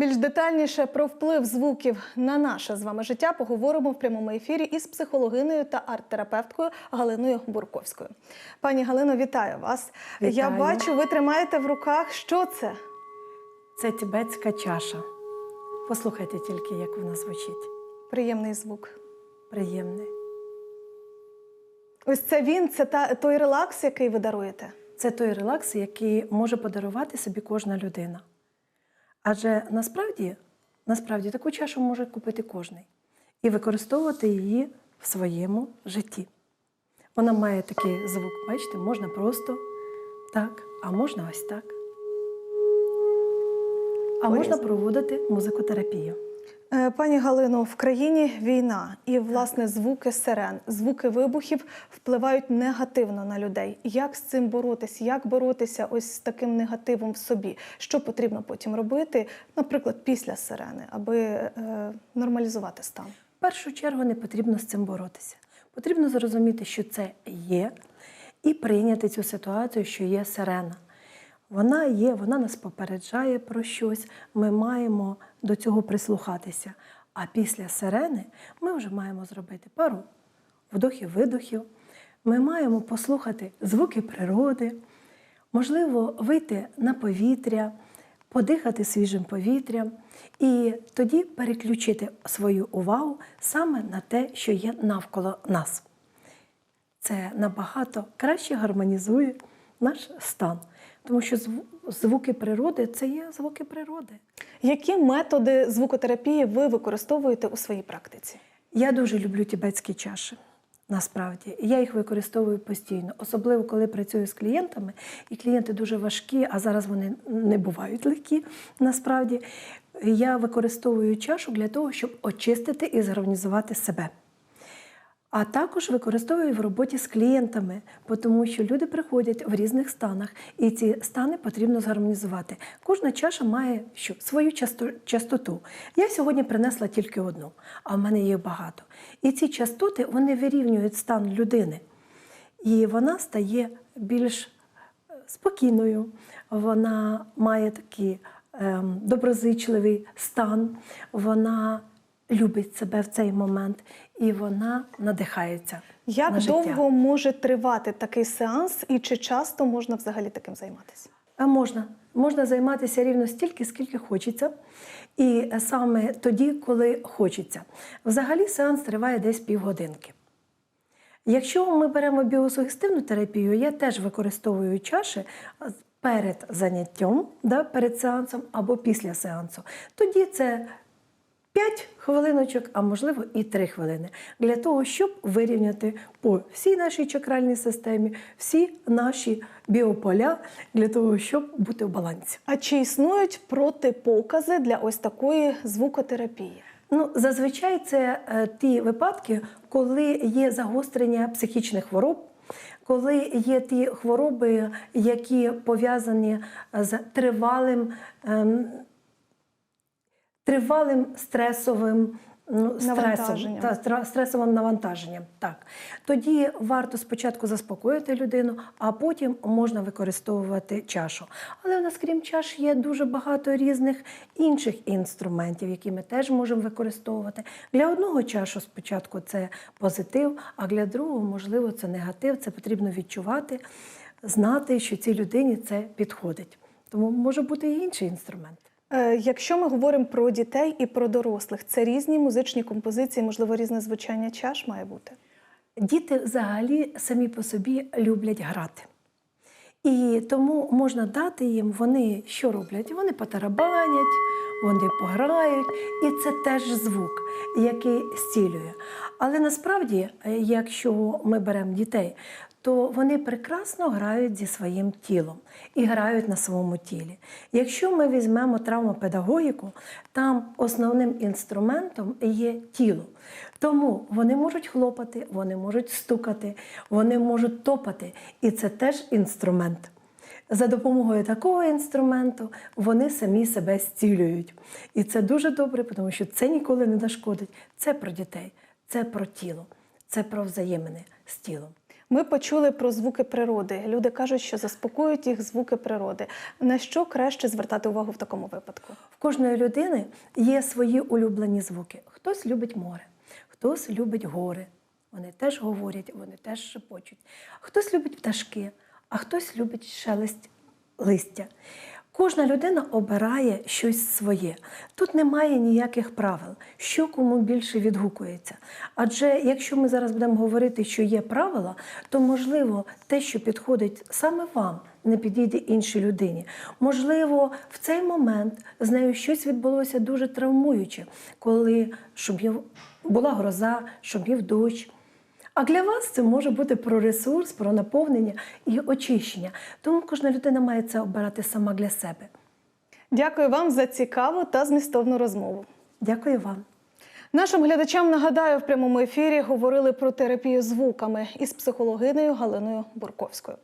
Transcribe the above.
Більш детальніше про вплив звуків на наше з вами життя поговоримо в прямому ефірі із психологинею та арт-терапевткою Галиною Бурковською. Пані Галино, вітаю вас. Я бачу, ви тримаєте в руках. Що це? Це тибетська чаша. Послухайте тільки, як вона звучить. Приємний звук. Приємний. Ось це він, це та той релакс, який ви даруєте. Це той релакс, який може подарувати собі кожна людина. Адже насправді, насправді таку чашу може купити кожний і використовувати її в своєму житті. Вона має такий звук, бачите, можна просто так, а можна ось так. А можна проводити музикотерапію. Е, Пані Галино, в країні війна, і власне звуки сирен, звуки вибухів впливають негативно на людей. Як з цим боротися? Як боротися ось з таким негативом в собі? Що потрібно потім робити, наприклад, після сирени, аби е, нормалізувати стан? В першу чергу не потрібно з цим боротися. Потрібно зрозуміти, що це є, і прийняти цю ситуацію, що є сирена. Вона є, вона нас попереджає про щось, ми маємо до цього прислухатися. А після сирени ми вже маємо зробити пару вдохів-видохів. Ми маємо послухати звуки природи, можливо, вийти на повітря, подихати свіжим повітрям і тоді переключити свою увагу саме на те, що є навколо нас. Це набагато краще гармонізує наш стан, тому що зв- звуки природи це є звуки природи. Які методи звукотерапії ви використовуєте у своїй практиці? Я дуже люблю тібетські чаші. Насправді, я їх використовую постійно, особливо коли працюю з клієнтами, і клієнти дуже важкі, а зараз вони не бувають легкі. Насправді, я використовую чашу для того, щоб очистити і згармонізувати себе. А також використовую в роботі з клієнтами, тому що люди приходять в різних станах, і ці стани потрібно згармонізувати. Кожна чаша має що? свою частоту. Я сьогодні принесла тільки одну, а в мене їх багато. І ці частоти вони вирівнюють стан людини. І вона стає більш е, спокійною, вона має такий ем, доброзичливий стан, вона любить себе в цей момент і вона надихається. Як на життя. довго може тривати такий сеанс, і чи часто можна взагалі таким займатися? А можна. Можна займатися рівно стільки, скільки хочеться, і саме тоді, коли хочеться. Взагалі сеанс триває десь півгодинки. Якщо ми беремо біосугестивну терапію, я теж використовую чаші перед заняттям, да, перед сеансом або після сеансу. Тоді це 5 хвилиночок, а можливо і 3 хвилини, для того, щоб вирівняти по всій нашій чакральній системі, всі наші біополя, для того, щоб бути в балансі. А чи існують протипокази для ось такої звукотерапії? Ну, зазвичай це е, ті випадки, коли є загострення психічних хвороб. Коли є ті хвороби, які пов'язані з тривалим, ем, тривалим стресовим ну, стресом, Навантаженням. та, стресовим навантаженням. Так. Тоді варто спочатку заспокоїти людину, а потім можна використовувати чашу. Але в нас, крім чаш, є дуже багато різних інших інструментів, які ми теж можемо використовувати. Для одного чашу спочатку це позитив, а для другого, можливо, це негатив. Це потрібно відчувати, знати, що цій людині це підходить. Тому може бути і інший інструмент. Е, Якщо ми говоримо про дітей і про дорослих, це різні музичні композиції, можливо, різне звучання чаш має бути. Діти взагалі самі по собі люблять грати. І тому можна дати їм, вони що роблять? Вони потарабанять, вони пограють, і це теж звук, який зцілює. Але насправді, е, якщо ми беремо дітей, то вони прекрасно грають зі своїм тілом і грають на своєму тілі. Якщо ми візьмемо травмопедагогіку, там основним інструментом є тіло. Тому вони можуть хлопати, вони можуть стукати, вони можуть топати. І це теж інструмент. За допомогою такого інструменту вони самі себе зцілюють. І це дуже добре, тому що це ніколи не нашкодить. Це про дітей, це про тіло, це про взаємини з тілом. Ми почули про звуки природи. Люди кажуть, що заспокоюють їх звуки природи. На що краще звертати увагу в такому випадку? В кожної людини є свої улюблені звуки. Хтось любить море, хтось любить гори. Вони теж говорять, вони теж шепочуть. Хтось любить пташки, а хтось любить шелест листя. Кожна людина обирає щось своє. Тут немає ніяких правил, що кому більше відгукується. Адже якщо ми зараз будемо говорити, що є правила, то можливо те, що підходить саме вам, не підійде іншій людині. Можливо, в цей момент з нею щось відбулося дуже травмуюче, коли шумів була гроза, шумів дощ. А для вас це може бути про ресурс, про наповнення і очищення. Тому кожна людина має це обирати сама для себе. Дякую вам за цікаву та змістовну розмову. Дякую вам. Нашим глядачам нагадаю, в прямому ефірі говорили про терапію звуками із психологинею Галиною Бурковською.